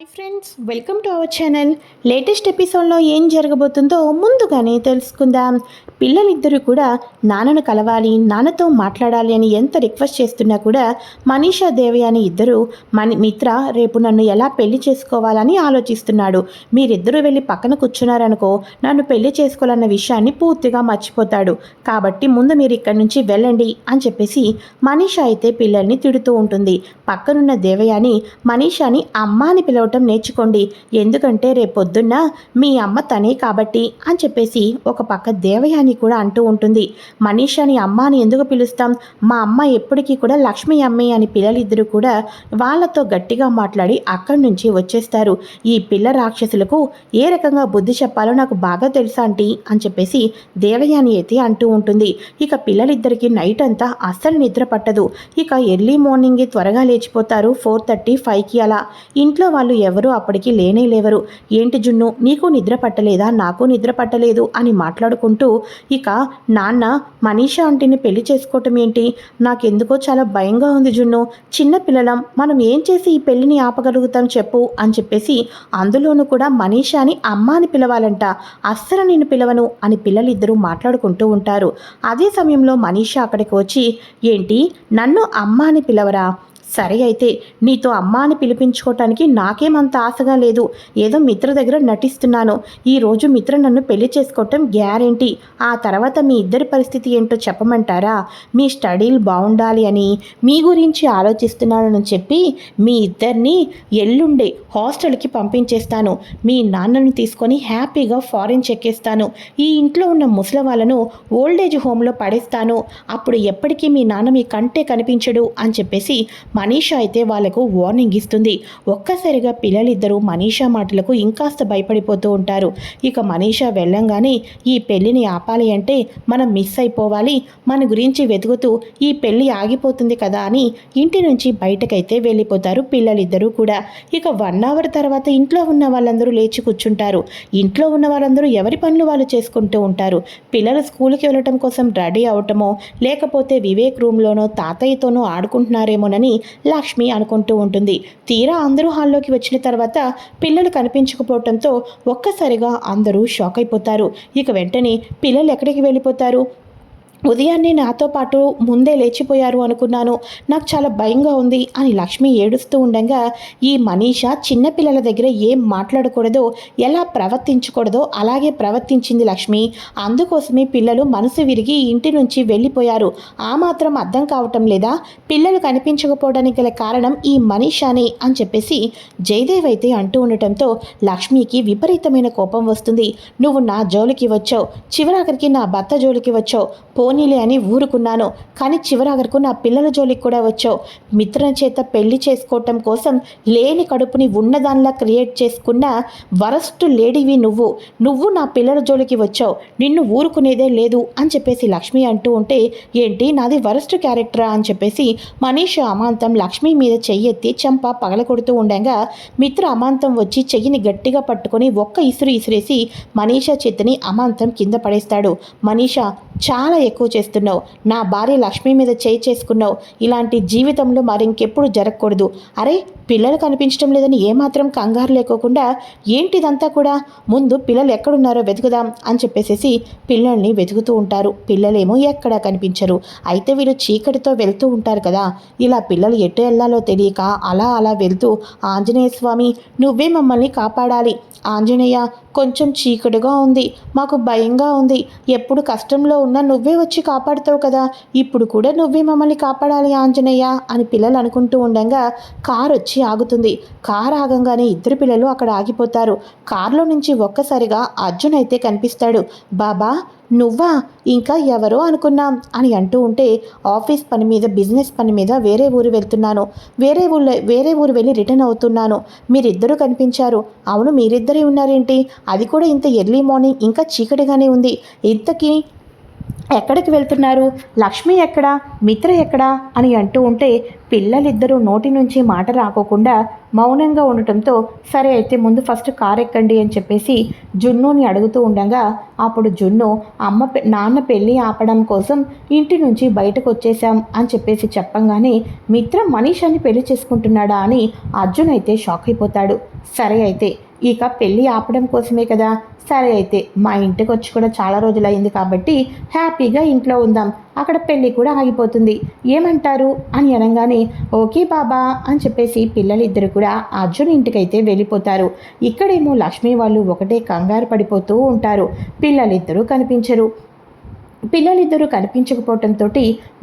Hi friends welcome to our channel. Latest ఎపిసోడ్లో ఏం జరగబోతుందో ముందుగానే తెలుసుకుందాం. పిల్లలిద్దరూ కూడా నాన్నను కలవాలి నాన్నతో మాట్లాడాలి అని ఎంత రిక్వెస్ట్ చేస్తున్నా కూడా మనీషా దేవి అని ఇద్దరు మని మిత్ర రేపు నన్ను ఎలా పెళ్ళి చేసుకోవాలని ఆలోచిస్తున్నాడు. మీరిద్దరూ వెళ్ళి పక్కన కూర్చున్నారనుకో నన్ను పెళ్ళి చేసుకోవాలన్న విషయాన్ని పూర్తిగా మర్చిపోతాడు. కాబట్టి ముందు మీరు ఇక్కడి నుంచి వెళ్ళండి అని చెప్పేసి మనీషా అయితే పిల్లల్ని తిడుతూ ఉంటుంది. పక్కనున్న దేవయాని మనీషాని అమ్మ అని పిలవటం నేర్చుకోండి. ఎందుకంటే రేపొద్దున్న మీ అమ్మ తనే కాబట్టి అని చెప్పేసి ఒక పక్క దేవయాని కూడా అంటూ ఉంటుంది. మనీషాని అమ్మ అని ఎందుకు పిలుస్తాం? మా అమ్మ ఎప్పటికీ కూడా లక్ష్మి అమ్మే అని పిల్లలిద్దరూ కూడా వాళ్ళతో గట్టిగా మాట్లాడి అక్కడి నుంచి వచ్చేస్తారు. ఈ పిల్ల రాక్షసులకు ఏ రకంగా బుద్ధి చెప్పాలో నాకు బాగా తెలుసా అంటీ అని చెప్పేసి దేవయాని అయితే అంటూ ఉంటుంది. ఇక పిల్లలిద్దరికీ నైట్ అంతా అస్సలు నిద్ర పట్టదు. ఇక ఎర్లీ మార్నింగ్ త్వరగా లేచిపోతారు ఫోర్ థర్టీ ఫైవ్కి అలా. ఇంట్లో వాళ్ళు ఎవరు అప్పటికి లేనే లేవరు. ఏంటి జున్ను నీకు నిద్ర పట్టలేదా? నాకు నిద్ర పట్టలేదు అని మాట్లాడుకుంటూ ఇక నాన్న మనీషా ఆంటీని పెళ్ళి చేసుకోవటం ఏంటి? నాకెందుకో చాలా భయంగా ఉంది జున్ను. చిన్న పిల్లలం మనం ఏం చేసి ఈ పెళ్ళిని ఆపగలుగుతాం చెప్పు అని చెప్పేసి అందులోనూ కూడా మనీషాని అమ్మ అని పిలవాలంట. అస్సలు నేను పిలవను అని పిల్లలిద్దరూ మాట్లాడుకుంటూ ఉంటారు. అదే సమయంలో మనీషా అక్కడికి వచ్చి ఏంటి నన్ను అమ్మ అని పిలవరా? సరే అయితే నీతో అమ్మ అని పిలిపించుకోవటానికి నాకేమంత ఆశగా లేదు. ఏదో మిత్ర దగ్గర నటిస్తున్నాను. ఈరోజు మిత్ర నన్ను పెళ్ళి చేసుకోవటం గ్యారెంటీ. ఆ తర్వాత మీ ఇద్దరి పరిస్థితి ఏంటో చెప్పమంటారా? మీ స్టడీలు బాగుండాలి అని మీ గురించి ఆలోచిస్తున్నానని చెప్పి మీ ఇద్దరిని ఎల్లుండే హాస్టల్కి పంపించేస్తాను. మీ నాన్నను తీసుకొని హ్యాపీగా ఫారిన్ చెక్కేస్తాను ఈ ఇంట్లో ఉన్న ముసలి వాళ్ళను ఓల్డేజ్ హోమ్లో పడేస్తాను. అప్పుడు ఎప్పటికీ మీ నాన్న మీ కంటే కనిపించడు అని చెప్పేసి మనీషా అయితే వాళ్ళకు వార్నింగ్ ఇస్తుంది. ఒక్కసారిగా పిల్లలిద్దరూ మనీషా మాటలకు ఇంకాస్త భయపడిపోతూ ఉంటారు. ఇక మనీషా వెళ్ళంగానే ఈ పెళ్ళిని ఆపాలి అంటే మనం మిస్ అయిపోవాలి. మన గురించి వెతుకుతూ ఈ పెళ్ళి ఆగిపోతుంది కదా అని ఇంటి నుంచి బయటకైతే వెళ్ళిపోతారు పిల్లలిద్దరూ కూడా. ఇక వన్ అవర్ తర్వాత ఇంట్లో ఉన్న వాళ్ళందరూ లేచి కూర్చుంటారు. ఇంట్లో ఉన్న వాళ్ళందరూ ఎవరి పనులు వాళ్ళు చేసుకుంటూ ఉంటారు? పిల్లలు స్కూల్కి వెళ్ళటం కోసం రెడీ అవటమో లేకపోతే వివేక్ రూమ్లోనో తాతయ్యతోనో ఆడుకుంటున్నారేమోనని లక్ష్మి అనుకుంటూ ఉంటుంది. తీరా అందరూ హాల్లోకి వచ్చిన తర్వాత పిల్లలు కనిపించకపోవడంతో ఒక్కసారిగా అందరూ షాక్ అయిపోతారు. ఇక వెంటనే పిల్లలు ఎక్కడికి వెళ్ళిపోతారు? ఉదయాన్నే నాతో పాటు ముందే లేచిపోయారు అనుకున్నాను. నాకు చాలా భయంగా ఉంది అని లక్ష్మి ఏడుస్తూ ఉండగా ఈ మనీష చిన్నపిల్లల దగ్గర ఏం మాట్లాడకూడదో ఎలా ప్రవర్తించకూడదో అలాగే ప్రవర్తించింది లక్ష్మి. అందుకోసమే పిల్లలు మనసు విరిగి ఇంటి నుంచి వెళ్ళిపోయారు. ఆ మాత్రం అర్థం కావటం లేదా? పిల్లలు కనిపించకపోవడానికి గల కారణం ఈ మనీషానే అని చెప్పేసి జయదేవ్ అయితే అంటూ ఉండటంతో లక్ష్మికి విపరీతమైన కోపం వస్తుంది. నువ్వు నా జోలికి వచ్చావు. చివరాఖరికి నా భర్త జోలికి వచ్చావు. పోనీలే అని ఊరుకున్నాను. కానీ చివరాఖరకు నా పిల్లల జోలికి కూడా వచ్చావు. మిత్రం చేత పెళ్ళి చేసుకోవటం కోసం లేని కడుపుని ఉన్నదానిలా క్రియేట్ చేసుకున్న వరస్ట్ లేడీవి నువ్వు. నువ్వు నా పిల్లల జోలికి వచ్చావు. నిన్ను ఊరుకునేదే లేదు అని చెప్పేసి లక్ష్మి అంటూ ఉంటే ఏంటి నాది వరస్ట్ క్యారెక్టరా అని చెప్పేసి మనీష్ అమాంతం లక్ష్మి మీద చెయ్యెత్తి చెంప పగలకొడుతూ ఉండగా మిత్ర అమాంతం వచ్చి చెయ్యిని గట్టిగా పట్టుకొని ఒక్క ఇసురు ఇసిరేసి మనీషా చేతిని అమాంతం కింద పడేస్తాడు. మనీషా చాలా ఎక్కువ చేస్తున్నావు? నా భార్య లక్ష్మి మీద చేయి చేసుకున్నావు. ఇలాంటి జీవితంలో మరింకెప్పుడు జరగకూడదు. అరే పిల్లలు కనిపించడం లేదని ఏమాత్రం కంగారు లేకోకుండా ఏంటిదంతా కూడా? ముందు పిల్లలు ఎక్కడున్నారో వెతుకుదాం అని చెప్పేసేసి పిల్లల్ని వెతుకుతూ ఉంటారు. పిల్లలేమో ఎక్కడా కనిపించరు. అయితే వీళ్ళు చీకటితో వెళ్తూ ఉంటారు కదా. ఇలా పిల్లలు ఎటు వెళ్ళాలో తెలియక అలా అలా వెళ్తూ ఆంజనేయ స్వామి నువ్వే మమ్మల్ని కాపాడాలి. ఆంజనేయ కొంచెం చీకటిగా ఉంది. మాకు భయంగా ఉంది. ఎప్పుడు కష్టంలో ఉన్నా నువ్వే వచ్చి కాపాడుతావు కదా. ఇప్పుడు కూడా నువ్వే మమ్మల్ని కాపాడాలి ఆంజనేయ అని పిల్లలు అనుకుంటూ ఉండగా కారు వచ్చి ఆగుతుంది. కారు ఆగంగానే ఇద్దరు పిల్లలు అక్కడ ఆగిపోతారు. కారులో నుంచి ఒక్కసారిగా అర్జున్ అయితే కనిపిస్తాడు. బాబా నువ్వా? ఇంకా ఎవరో అనుకున్నాం అని అంటూ ఉంటే ఆఫీస్ పని మీద బిజినెస్ పని మీద వేరే ఊరు వెళ్తున్నాను. వేరే ఊళ్ళో వేరే ఊరు వెళ్ళి రిటర్న్ అవుతున్నాను. మీరిద్దరూ కనిపించారు. అవును మీరిద్దరే ఉన్నారేంటి? అది కూడా ఇంత ఎర్లీ మార్నింగ్ ఇంకా చీకటిగానే ఉంది. ఇంతకీ ఎక్కడికి వెళ్తున్నారు? లక్ష్మి ఎక్కడా? మిత్ర ఎక్కడా? అని అంటూ ఉంటే పిల్లలిద్దరూ నోటి నుంచి మాట రాకోకుండా మౌనంగా ఉండటంతో సరే అయితే ముందు ఫస్ట్ కార్ ఎక్కండి అని చెప్పేసి జున్నుని అడుగుతూ ఉండగా అప్పుడు జున్ను అమ్మ పె- నాన్న పెళ్ళి ఆపడం కోసం ఇంటి నుంచి బయటకు వచ్చేసాం అని చెప్పేసి చెప్పంగానే మిత్ర మనీషాని పెళ్ళి చేసుకుంటున్నాడా అని అర్జున్ అయితే షాక్ అయిపోతాడు. సరే అయితే ఇక పెళ్ళి ఆపడం కోసమే కదా? సరే అయితే మా ఇంటికి వచ్చి కూడా చాలా రోజులైంది కాబట్టి హ్యాపీగా ఇంట్లో ఉందాం. అక్కడ పెళ్ళి కూడా ఆగిపోతుంది. ఏమంటారు? అని అనగానే ఓకే బాబా అని చెప్పేసి పిల్లలిద్దరు కూడా అర్జున్ ఇంటికైతే వెళ్ళిపోతారు. ఇక్కడేమో లక్ష్మి వాళ్ళు ఒకటే కంగారు పడిపోతూ ఉంటారు. పిల్లలిద్దరూ కనిపించరు. పిల్లలిద్దరూ కనిపించకపోవటంతో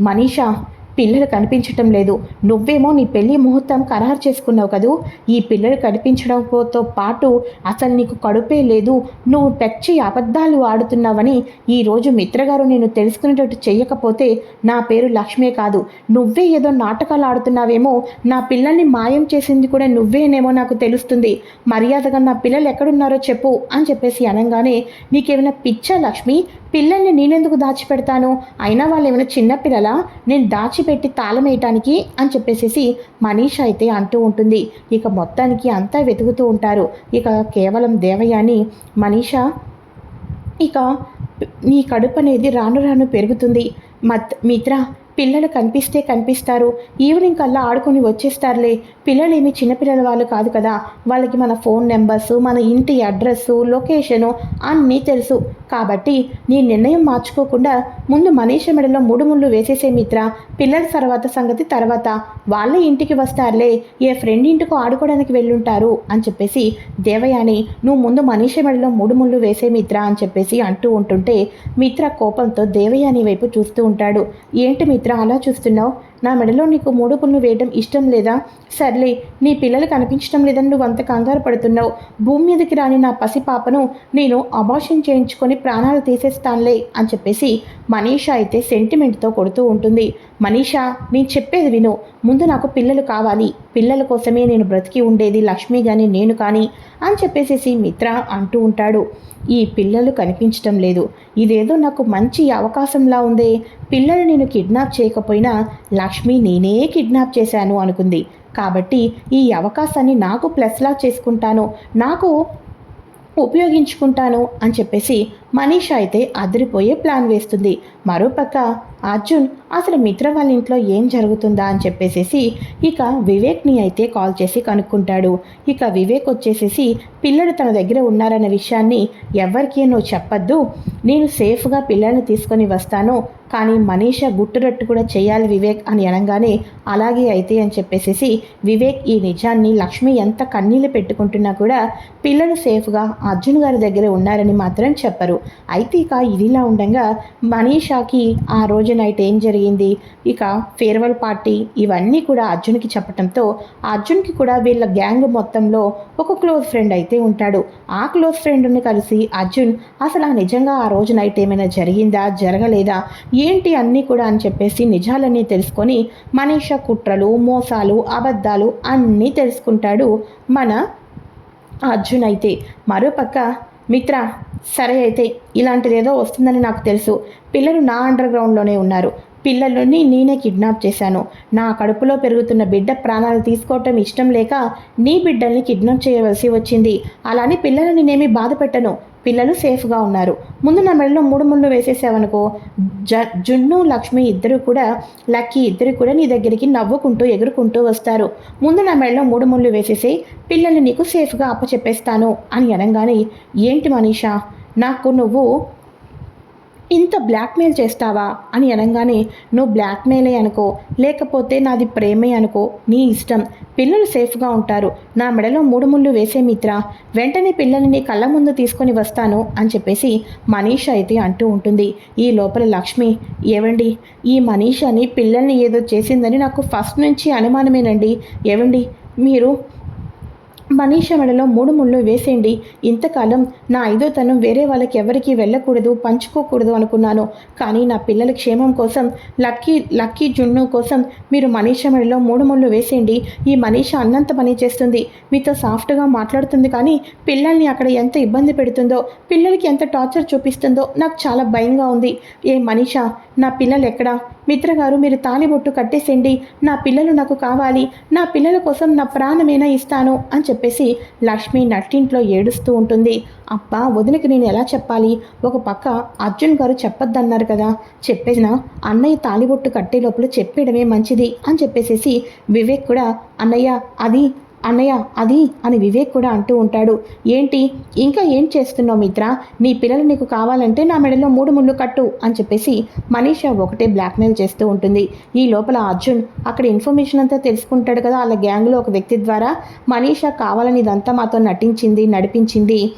మనీషా పిల్లలు కనిపించటం లేదు. నువ్వేమో నీ పెళ్ళి ముహూర్తం ఖరారు చేసుకున్నావు కదూ? ఈ పిల్లలు కనిపించడంతో పాటు అసలు నీకు కడుపే లేదు. నువ్వు పచ్చి అబద్ధాలు ఆడుతున్నావని ఈరోజు మిత్రగారు నేను తెలుసుకునేటట్టు చెయ్యకపోతే నా పేరు లక్ష్మే కాదు. నువ్వే ఏదో నాటకాలు ఆడుతున్నావేమో. నా పిల్లల్ని మాయం చేసింది కూడా నువ్వేనేమో నాకు తెలుస్తుంది. మర్యాదగా నా పిల్లలు ఎక్కడున్నారో చెప్పు అని చెప్పేసి అనగానే నీకేమైనా పిచ్చా లక్ష్మి? పిల్లల్ని నేనెందుకు దాచిపెడతాను? అయినా వాళ్ళు ఏమైనా చిన్నపిల్లలా నేను దాచిపెట్టి తాళం వేయటానికి అని చెప్పేసేసి మనీష అయితే అంటూ ఉంటుంది. ఇక మొత్తానికి అంతా వెతుకుతూ ఉంటారు. ఇక కేవలం దేవయాని మనీషా ఇక నీ కడుపు అనేది రాను రాను పెరుగుతుంది. మత్ మిత్ర పిల్లలు కనిపిస్తే కనిపిస్తారు. ఈవినింగ్ కల్లా ఆడుకొని వచ్చేస్తారులే. పిల్లలు ఏమి చిన్నపిల్లల వాళ్ళు కాదు కదా. వాళ్ళకి మన ఫోన్ నెంబర్సు మన ఇంటి అడ్రస్సు లొకేషను అన్నీ తెలుసు. కాబట్టి నీ నిర్ణయం మార్చుకోకుండా ముందు మనీష మెడలో మూడు ముళ్ళు వేసేసే మిత్ర. పిల్లల తర్వాత సంగతి తర్వాత. వాళ్ళే ఇంటికి వస్తారులే. ఏ ఫ్రెండ్ ఇంటికి ఆడుకోవడానికి వెళ్ళుంటారు అని చెప్పేసి దేవయాని నువ్వు ముందు మనీష మెడలో మూడు ముళ్ళు వేసే మిత్ర అని చెప్పేసి అంటూ ఉంటుంటే మిత్ర కోపంతో దేవయాని వైపు చూస్తూ ఉంటాడు. ఏంటి మిత్ర? అలా చూస్తున్నావు నా మెడలో నీకు మూడు పుల్లు వేయడం ఇష్టం లేదా? సర్లే నీ పిల్లలు కనిపించడం లేదని నువ్వు అంత కంగారు పడుతున్నావు. భూమి మీదకి రాని నా పసి పాపను నేను అబార్షన్ చేయించుకొని ప్రాణాలు తీసేస్తానులే అని చెప్పేసి మనీషా అయితే సెంటిమెంట్తో కొడుతూ ఉంటుంది. మనీషా నేను చెప్పేది విను. ముందు నాకు పిల్లలు కావాలి. పిల్లల కోసమే నేను బ్రతికి ఉండేది లక్ష్మి కానీ నేను కానీ అని చెప్పేసేసి మిత్ర అంటూ ఉంటాడు. ఈ పిల్లలు కనిపించటం లేదు. ఇదేదో నాకు మంచి అవకాశంలా ఉందే. పిల్లలు నేను కిడ్నాప్ చేయకపోయినా లక్ష్మి నేనే కిడ్నాప్ చేశాను అనుకుంది. కాబట్టి ఈ అవకాశాన్ని నాకు ప్లస్లా చేసుకుంటాను నాకు ఉపయోగించుకుంటాను అని చెప్పేసి మనీష అయితే అదిరిపోయే ప్లాన్ వేస్తుంది. మరోపక్క అర్జున్ అసలు మిత్ర వాళ్ళ ఇంట్లో ఏం జరుగుతుందా అని చెప్పేసేసి ఇక వివేక్ని అయితే కాల్ చేసి కనుక్కుంటాడు. ఇక వివేక్ వచ్చేసేసి పిల్లలు తన దగ్గర ఉన్నారన్న విషయాన్ని ఎవరికీ నువ్వు చెప్పొద్దు. నేను సేఫ్గా పిల్లల్ని తీసుకొని వస్తాను. కానీ మనీష గుట్టురట్టు కూడా చేయాలి వివేక్ అని అనగానే అలాగే అయితే అని చెప్పేసేసి వివేక్ ఈ నిజాన్ని లక్ష్మి ఎంత కన్నీళ్ళు పెట్టుకుంటున్నా కూడా పిల్లలు సేఫ్గా అర్జున్ గారి దగ్గర ఉన్నారని మాత్రం చెప్పరు. అయితే ఇక ఇదిలా ఉండగా మనీషాకి ఆ రోజు నైట్ ఏం జరిగింది? ఇక ఫేర్వెల్ పార్టీ ఇవన్నీ కూడా అర్జున్కి చెప్పడంతో అర్జున్కి కూడా వీళ్ళ గ్యాంగ్ మొత్తంలో ఒక క్లోజ్ ఫ్రెండ్ అయితే ఉంటాడు. ఆ క్లోజ్ ఫ్రెండ్ని కలిసి అర్జున్ అసలు ఆ నిజంగా ఆ రోజు నైట్ ఏమైనా జరిగిందా? జరగలేదా? ఏంటి అన్నీ కూడా? అని చెప్పేసి నిజాలన్నీ తెలుసుకొని మనీషా కుట్రలు మోసాలు అబద్ధాలు అన్నీ తెలుసుకుంటాడు మన అర్జున్ అయితే. మరోపక్క మిత్ర సరే అయితే ఇలాంటిదేదో వస్తుందని నాకు తెలుసు. పిల్లలు నా అండర్ గ్రౌండ్లోనే ఉన్నారు. పిల్లలని నేనే కిడ్నాప్ చేశాను. నా కడుపులో పెరుగుతున్న బిడ్డ ప్రాణాలు తీసుకోవటం ఇష్టం లేక నీ బిడ్డల్ని కిడ్నాప్ చేయవలసి వచ్చింది. అలానే పిల్లలని నేనేమి బాధ పెట్టను పిల్లలు సేఫ్గా ఉన్నారు. ముందు నా మెడలో మూడు ముళ్ళు వేసేసావనుకో జ జున్ను లక్ష్మి ఇద్దరు కూడా లక్కీ ఇద్దరు కూడా నీ దగ్గరికి నవ్వుకుంటూ ఎగురుకుంటూ వస్తారు. ముందు నా మెడలో మూడు ముళ్ళు వేసేసి పిల్లల్ని నీకు సేఫ్గా అప్పచెప్పేస్తాను అని అనగానే ఏంటి మనీషా? నాకు నువ్వు ఇంత బ్లాక్మెయిల్ చేస్తావా? అని అనగానే నువ్వు బ్లాక్మెయిలే అనుకో లేకపోతే నాది ప్రేమే అనుకో నీ ఇష్టం. పిల్లలు సేఫ్గా ఉంటారు. నా మెడలో మూడు ముళ్ళు వేసే మిత్ర వెంటనే పిల్లల్ని నీ కళ్ళ ముందు తీసుకొని వస్తాను అని చెప్పేసి మనీష అయితే అంటూ ఉంటుంది. ఈ లోపల లక్ష్మి ఏవండి ఈ మనీషని పిల్లల్ని ఏదో చేసిందని నాకు ఫస్ట్ నుంచి అనుమానమేనండి. ఏవండి మీరు మనీష మెడలో మూడు ముళ్ళు వేసేయండి. ఇంతకాలం నా ఐదో తనం వేరే వాళ్ళకి ఎవరికి వెళ్ళకూడదు పంచుకోకూడదు అనుకున్నాను. కానీ నా పిల్లల క్షేమం కోసం లక్కీ లక్కీ జున్ను కోసం మీరు మనీష మెడలో మూడు ముళ్ళు వేసేయండి. ఈ మనీష అన్నంత పని చేస్తుంది. మీతో సాఫ్ట్గా మాట్లాడుతుంది కానీ పిల్లల్ని అక్కడ ఎంత ఇబ్బంది పెడుతుందో పిల్లలకి ఎంత టార్చర్ చూపిస్తుందో నాకు చాలా భయంగా ఉంది. ఏ మనీష నా పిల్లలు ఎక్కడా? మిత్ర గారు మీరు తాలిబొట్టు కట్టేసేయండి. నా పిల్లలు నాకు కావాలి. నా పిల్లల కోసం నా ప్రాణమైనా ఇస్తాను? అని చెప్పేసి లక్ష్మి నట్టింట్లో ఏడుస్తూ ఉంటుంది. అబ్బా వదినకి నేను ఎలా చెప్పాలి? ఒక పక్క అర్జున్ గారు చెప్పొద్దన్నారు కదా. చెప్పేసిన అన్నయ్య తాలిబొట్టు కట్టే లోపల చెప్పేయడమే మంచిది అని చెప్పేసేసి వివేక్ కూడా అన్నయ్య అది అన్నయ్య అది అని వివేక్ కూడా అంటూ ఉంటాడు. ఏంటి? ఇంకా ఏం చేస్తున్నావు మిత్ర? నీ పిల్లలు నీకు కావాలంటే నా మెడలో మూడు ముళ్ళు కట్టు అని చెప్పేసి మనీష ఒకటే బ్లాక్మెయిల్ చేస్తూ ఉంటుంది. ఈ లోపల అర్జున్ అక్కడ ఇన్ఫర్మేషన్ అంతా తెలుసుకుంటాడు కదా వాళ్ళ గ్యాంగ్లో ఒక వ్యక్తి ద్వారా. మనీష కావాలని ఇదంతా మాతో నటించింది నడిపించింది.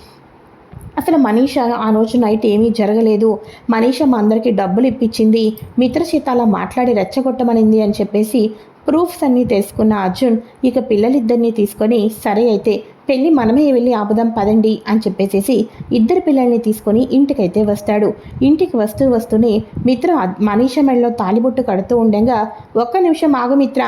అసలు మనీష ఆ రోజు నైట్ ఏమీ జరగలేదు. మనీష మా అందరికీ డబ్బులు ఇప్పించింది. మిత్ర చేత అలా మాట్లాడి రెచ్చగొట్టమనింది అని చెప్పేసి ప్రూఫ్స్ అన్నీ తెలుసుకున్న అర్జున్ ఇక పిల్లలిద్దరినీ తీసుకొని సరే అయితే పెళ్ళి మనమే వెళ్ళి ఆపుదాం పదండి అని చెప్పేసేసి ఇద్దరు పిల్లల్ని తీసుకొని ఇంటికైతే వస్తాడు. ఇంటికి వస్తూ వస్తూనే మిత్ర మనీష మెడలో తాలిబొట్టు కడుతూ ఉండగా ఒక్క నిమిషం ఆగు మిత్ర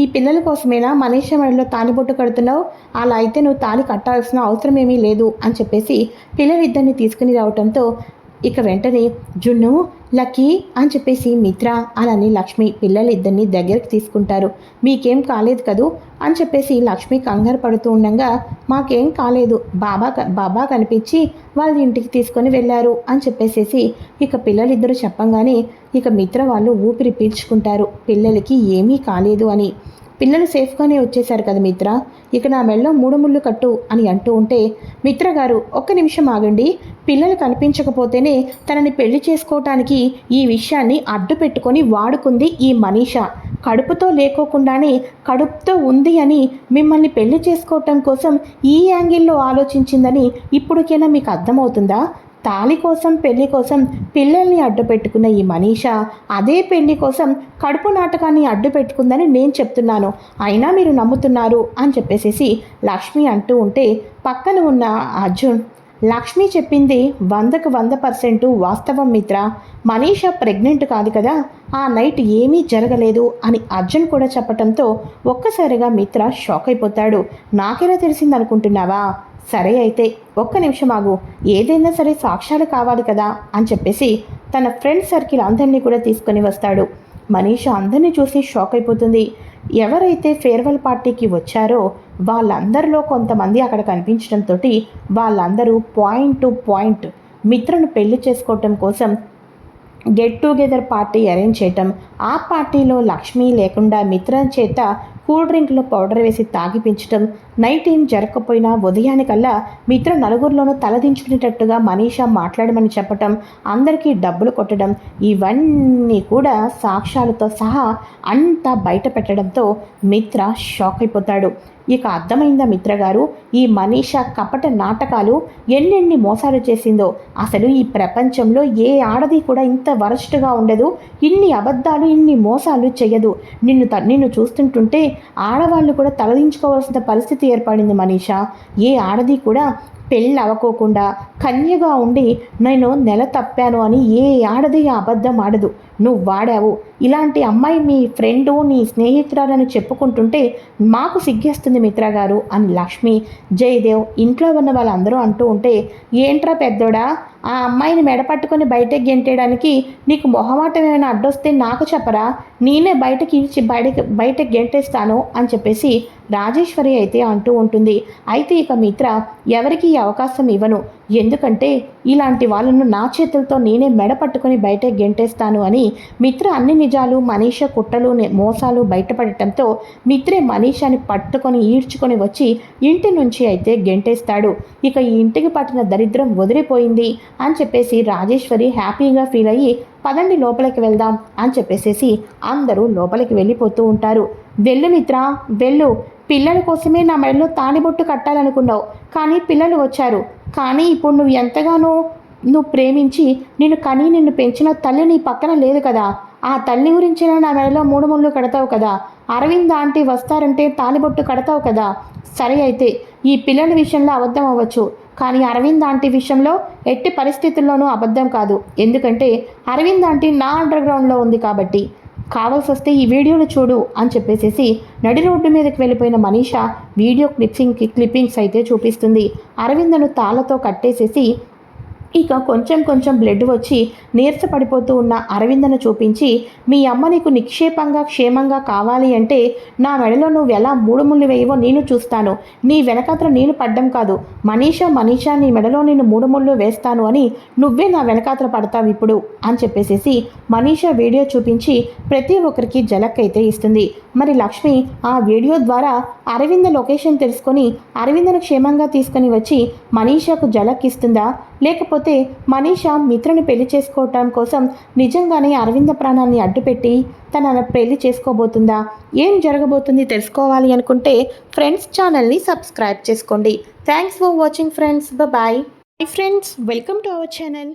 ఈ పిల్లల కోసమేనా మనీష మెడలో తాలిబొట్టు కడుతున్నావు? అలా అయితే నువ్వు తాలి కట్టాల్సిన అవసరం ఏమీ లేదు అని చెప్పేసి పిల్లలిద్దరిని తీసుకుని రావటంతో ఇక వెంటనే జున్ను లక్కీ అని చెప్పేసి మిత్ర అలానే లక్ష్మి పిల్లలిద్దరిని దగ్గరికి తీసుకుంటారు. మీకేం కాలేదు కదూ అని చెప్పేసి లక్ష్మి కంగారు పడుతూ ఉండగా మాకేం కాలేదు బాబా క- బాబా కనిపించి వాళ్ళ ఇంటికి తీసుకొని వెళ్ళారు అని చెప్పేసేసి ఇక పిల్లలిద్దరూ చెప్పంగానే ఇక మిత్ర వాళ్ళు ఊపిరి పీల్చుకుంటారు. పిల్లలకి ఏమీ కాలేదు అని పిల్లలు సేఫ్గానే వచ్చేశారు కదా మిత్ర? ఇక నా మెళ్ళలో మూడు ముళ్ళు కట్టు అని అంటూ ఉంటే మిత్ర గారు ఒక్క నిమిషం ఆగండి. పిల్లలు కనిపించకపోతేనే తనని పెళ్ళి చేసుకోవటానికి ఈ విషయాన్ని అడ్డు పెట్టుకొని వాడుకుంది ఈ మనీష. కడుపుతో లేకోకుండానే కడుపుతో ఉంది అని మిమ్మల్ని పెళ్ళి చేసుకోవటం కోసం ఈ యాంగిల్లో ఆలోచించిందని ఇప్పటికైనా మీకు అర్థమవుతుందా? తాళి కోసం పెళ్ళి కోసం పిల్లల్ని అడ్డు పెట్టుకున్న ఈ మనీష అదే పెళ్ళి కోసం కడుపు నాటకాన్ని అడ్డు పెట్టుకుందని నేను చెప్తున్నాను. అయినా మీరు నమ్ముతున్నారు అని చెప్పేసేసి లక్ష్మి అంటూ ఉంటే పక్కన ఉన్న అర్జున్ లక్ష్మి చెప్పింది వందకు వంద పర్సెంట్ వాస్తవం మిత్ర. మనీష ప్రెగ్నెంట్ కాదు కదా ఆ నైట్ ఏమీ జరగలేదు అని అర్జున్ కూడా చెప్పటంతో ఒక్కసారిగా మిత్ర షాక్ అయిపోతాడు. నాకెలా తెలిసింది అనుకుంటున్నావా సరే అయితే ఒక్క నిమిషం ఆగు. ఏదైనా సరే సాక్ష్యాలు కావాలి కదా అని చెప్పేసి తన ఫ్రెండ్ సర్కిల్ అందరినీ కూడా తీసుకొని వస్తాడు. మనీష అందరినీ చూసి షాక్ అయిపోతుంది. ఎవరైతే ఫేర్వెల్ పార్టీకి వచ్చారో వాళ్ళందరిలో కొంతమంది అక్కడ కనిపించడంతో వాళ్ళందరూ పాయింట్ టు పాయింట్ మిత్రను పెళ్ళి చేసుకోవటం కోసం గెట్ టుగెదర్ పార్టీ అరేంజ్ చేయటం ఆ పార్టీలో లక్ష్మి లేకుండా మిత్రం చేత కూల్ డ్రింక్లో పౌడర్ వేసి తాగిపించటం నైట్ ఏం జరగకపోయినా ఉదయానికల్లా మిత్ర నలుగురిలోనూ తలదించుకునేటట్టుగా మనీషా మాట్లాడమని చెప్పటం అందరికీ డబ్బులు కొట్టడం ఇవన్నీ కూడా సాక్ష్యాలతో సహా అంతా బయట పెట్టడంతో మిత్ర షాక్ అయిపోతాడు. ఇక అర్థమైందా మిత్ర గారు? ఈ మనీష కపట నాటకాలు ఎన్నెన్ని మోసాలు చేసిందో. అసలు ఈ ప్రపంచంలో ఏ ఆడది కూడా ఇంత వరస్ట్గా ఉండదు. ఇన్ని అబద్ధాలు ఇన్ని మోసాలు చేయదు నిన్ను త- నిన్ను చూస్తుంటుంటే ఆడవాళ్ళు కూడా తలదించుకోవాల్సిన పరిస్థితి ఏర్పడింది మనీష. ఏ ఆడది కూడా పెళ్ళి అవ్వకోకుండా కన్యగా ఉండి నేను నెల తప్పాను అని ఏ ఆడది అబద్ధం ఆడదు. నువ్వు వాడావు. ఇలాంటి అమ్మాయి మీ ఫ్రెండు నీ స్నేహితురాలని చెప్పుకుంటుంటే మాకు సిగ్గేస్తుంది మిత్ర గారు అని లక్ష్మి జయదేవ్ ఇంట్లో ఉన్న వాళ్ళందరూ అంటూ ఉంటే ఏంట్రా పెద్దోడా? ఆ అమ్మాయిని మెడ పట్టుకొని బయటకు గెంటేయడానికి నీకు మొహమాటం ఏమైనా అడ్డొస్తే నాకు చెప్పరా? నేనే బయటకి ఇచ్చి బయటకి బయటకు గెంటేస్తాను అని చెప్పేసి రాజేశ్వరి అయితే అంటూ ఉంటుంది. అయితే ఇక మిత్ర ఎవరికి ఈ అవకాశం ఇవ్వను. ఎందుకంటే ఇలాంటి వాళ్ళను నా చేతులతో నేనే మెడ పట్టుకొని బయటకు గెంటేస్తాను అని మిత్ర అన్ని నిజాలు మనీష కుట్రలు మోసాలు బయటపడటంతో మిత్రే మనీషాని పట్టుకొని ఈడ్చుకొని వచ్చి ఇంటి నుంచి అయితే గెంటేస్తాడు. ఇక ఈ ఇంటికి పట్టిన దరిద్రం వదిలిపోయింది. అని చెప్పేసి రాజేశ్వరి హ్యాపీగా ఫీల్ అయ్యి పదండి లోపలికి వెళ్దాం అని చెప్పేసేసి అందరూ లోపలికి వెళ్ళిపోతూ ఉంటారు. వెళ్ళు మిత్ర వెళ్ళు. పిల్లల కోసమే నా మెడలో తాళిబొట్టు కట్టాలనుకున్నావు. కానీ పిల్లలు వచ్చారు. కానీ ఇప్పుడు నువ్వు ఎంతగానో నువ్వు ప్రేమించి నిన్ను కని నిన్ను పెంచిన తల్లి నీ పక్కన లేదు కదా. ఆ తల్లి గురించిన నా మెడలో మూడు ముళ్ళు కడతావు కదా. అరవింద్ ఆంటీ వస్తారంటే తాలిబొట్టు కడతావు కదా. సరే అయితే ఈ పిల్లల విషయంలో అబద్ధం అవ్వచ్చు. కానీ అరవింద్ ఆంటీ విషయంలో ఎట్టి పరిస్థితుల్లోనూ అబద్ధం కాదు. ఎందుకంటే అరవింద్ ఆంటీ నా అండర్ గ్రౌండ్లో ఉంది కాబట్టి. కావాల్సి వస్తే ఈ వీడియోలు చూడు అని చెప్పేసేసి నడి రోడ్డు మీదకి వెళ్ళిపోయిన మనీష వీడియో క్లిప్సింగ్ క్లిప్పింగ్స్ అయితే చూపిస్తుంది. అరవిందను తాళ్ళతో కట్టేసేసి ఇక కొంచెం కొంచెం బ్లడ్ వచ్చి నీరసపడిపోతూ ఉన్న అరవిందను చూపించి మీ అమ్మ నీకు నిక్షేపంగా క్షేమంగా కావాలి అంటే నా మెడలో నువ్వు ఎలా మూడు ముళ్ళు వేయవో నేను చూస్తాను. నీ వెనకాత్ర నేను పడ్డం కాదు. మనీషా మనీషా నీ మెడలో నేను మూడు ముళ్ళు వేస్తాను అని నువ్వే నా వెనకాత్ర పడతావు ఇప్పుడు అని చెప్పేసేసి మనీషా వీడియో చూపించి ప్రతి ఒక్కరికి జలక్ అయితే ఇస్తుంది. మరి లక్ష్మి ఆ వీడియో ద్వారా అరవింద లొకేషన్ తెలుసుకొని అరవిందను క్షేమంగా తీసుకొని వచ్చి మనీషాకు జలక్కిస్తుందా? లేకపోతే మనీషా మిత్రుని పెళ్ళి చేసుకోవటం కోసం నిజంగానే అరవింద ప్రాణాన్ని అడ్డుపెట్టి తన పెళ్ళి చేసుకోబోతుందా? ఏం జరగబోతుంది తెలుసుకోవాలి అనుకుంటే ఫ్రెండ్స్ ఛానల్ని సబ్స్క్రైబ్ చేసుకోండి. Thanks for watching friends. Bye friends welcome to our channel.